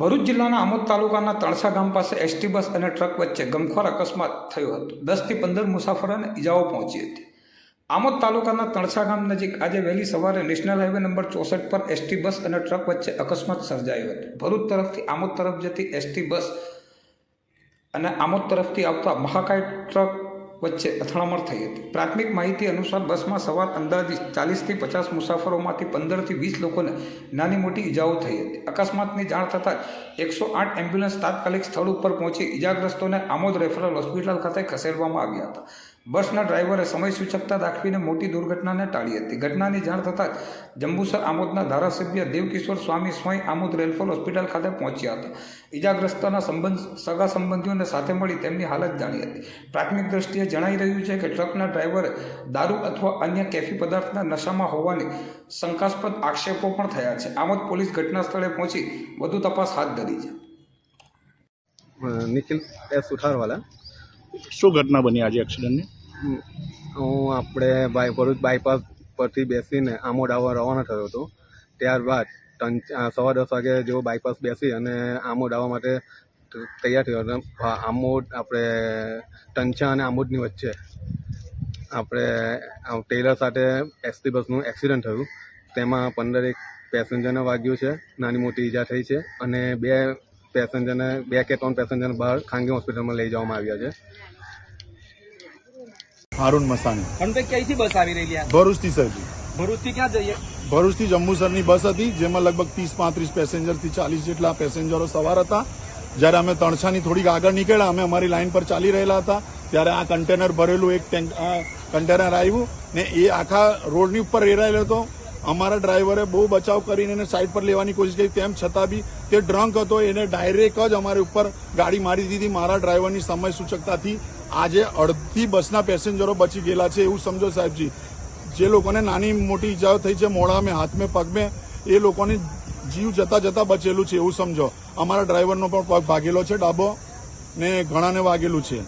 ભરૂચ જિલ્લાના આમોદ તાલુકાના તળસા ગામ પાસે એસટી બસ અને ટ્રક વચ્ચે ગમખોર અકસ્માત થયો હતો. દસથી પંદર મુસાફરોને ઇજાઓ પહોંચી હતી. આમોદ તાલુકાના તળસા ગામ નજીક આજે વહેલી સવારે નેશનલ હાઈવે નંબર ચોસઠ પર એસટી બસ અને ટ્રક વચ્ચે અકસ્માત સર્જાયો હતો. ભરૂચ તરફથી આમોદ તરફ જતી એસટી બસ અને આમોદ તરફથી આવતા મહાકાય ટ્રક વચ્ચે અથડામણ થઈ હતી. પ્રાથમિક માહિતી અનુસાર બસમાં સવાર અંદાજિત ચાલીસથી પચાસ મુસાફરોમાંથી પંદરથી વીસ લોકોને નાની મોટી ઈજાઓ થઈ હતી. અકસ્માતની જાણ થતાં એકસો આઠ એમ્બ્યુલન્સ તાત્કાલિક સ્થળ ઉપર પહોંચી ઈજાગ્રસ્તોને આમોદ રેફરલ હોસ્પિટલ ખાતે ખસેડવામાં આવ્યા હતા. બસના ડ્રાઈવરે સમય સૂચકતા દાખવીને મોટી દુર્ઘટનાને ટાળી હતી. ઘટનાની જાણ થતાં જ જંબુસર આમોદના ધારાસભ્ય દેવકિશોર સ્વામી સ્વયં આમોદ રેલફોલ હોસ્પિટલ ખાતે પહોંચ્યા હતા. ઇજાગ્રસ્તના સંબંધ સગા સંબંધીઓને સાથે મળી તેમની હાલત જાણી હતી. પ્રાથમિક દ્રષ્ટિએ જણાઈ રહ્યું છે કે ટ્રકના ડ્રાઈવરે દારૂ અથવા અન્ય કેફી પદાર્થના નશામાં હોવાની શંકાસ્પદ આક્ષેપો પણ થયા છે. આમોદ પોલીસ ઘટના સ્થળે પહોંચી વધુ તપાસ હાથ ધરી છે. નિખિલ એસ સુથારવાલા. શું ઘટના બની આજે એક્સિડન્ટની હું આપણે બાય, ભરૂચ બાયપાસ પરથી બેસીને આમોદ આવવા રવાના થયો હતો. ત્યારબાદ ત્રણ સવા દસ વાગે જેવો બાયપાસ બેસી અને આમોદ આવવા માટે તૈયાર થયો હતો. આમોદ આપણે ટંચા અને આમોદની વચ્ચે આપણે ટેલર સાથે એસટી બસનું એક્સિડન્ટ થયું. તેમાં પંદર એક પેસેન્જરને વાગ્યું છે, નાની મોટી ઈજા થઈ છે અને બે પેસેન્જરને, બે કે ત્રણ પેસેન્જરને બહાર ખાનગી હોસ્પિટલમાં લઈ જવામાં આવ્યા છે. હારૂન મસાણી પણ ક્યાંથી બસ આવી રહી ભરૂચથી સરજી ભરૂચથી ક્યાં જઈએ? ભરૂચથી જંબુસરની બસ હતી જેમાં લગભગ ત્રીસ પાંત્રીસ પેસેન્જરથી ચાલીસ જેટલા પેસેન્જરો સવાર હતા. જ્યારે અમે તણછાની થોડીક આગળ નીકળ્યા અમે અમારી લાઇન પર ચાલી રહેલા હતા. ત્યારે આ કન્ટેનર ભરેલું એક કન્ટેનર આવ્યું ને એ આખા રોડની ઉપર રેરાયેલો હતો. અમારા ડ્રાઈવરે બહુ બચાવ કરીને એને સાઈડ પર લેવાની કોશિશ કરી. તેમ છતાં બી તે ડ્રંક હતો એને ડાયરેક્ટ જ અમારી ઉપર ગાડી મારી દીધી. મારા ડ્રાઈવરની સમય સૂચકતાથી આજે અડધી બસના પેસેન્જરો બચી ગયેલા છે એવું સમજો સાહેબજી. જે લોકોને નાની મોટી ઈજાઓ થઈ છે મોઢા મેં હાથ મેં પગ મેં એ લોકોને જીવ જતા જતા બચેલું છે એવું સમજો. અમારા ડ્રાઈવરનો પણ પગ ભાગેલો છે ડાબો ને ઘણાને વાગેલું છે.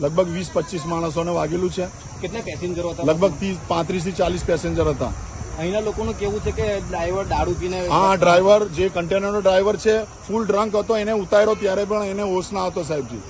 લગભગ વીસ પચીસ માણસોને વાગેલું છે. કેટલા પેસેન્જરો હતા? લગભગ ત્રીસ પાંત્રીસથી ચાલીસ પેસેન્જર હતા. અહીંના લોકોનું કેવું છે કે ડ્રાઈવર દારૂ પીને હા ડ્રાઈવર જે કન્ટેનરનો ડ્રાઈવર છે ફૂલ ડ્રંક હતો એને ઉતાર્યો ત્યારે પણ એને હોશ ના હતો સાહેબજી.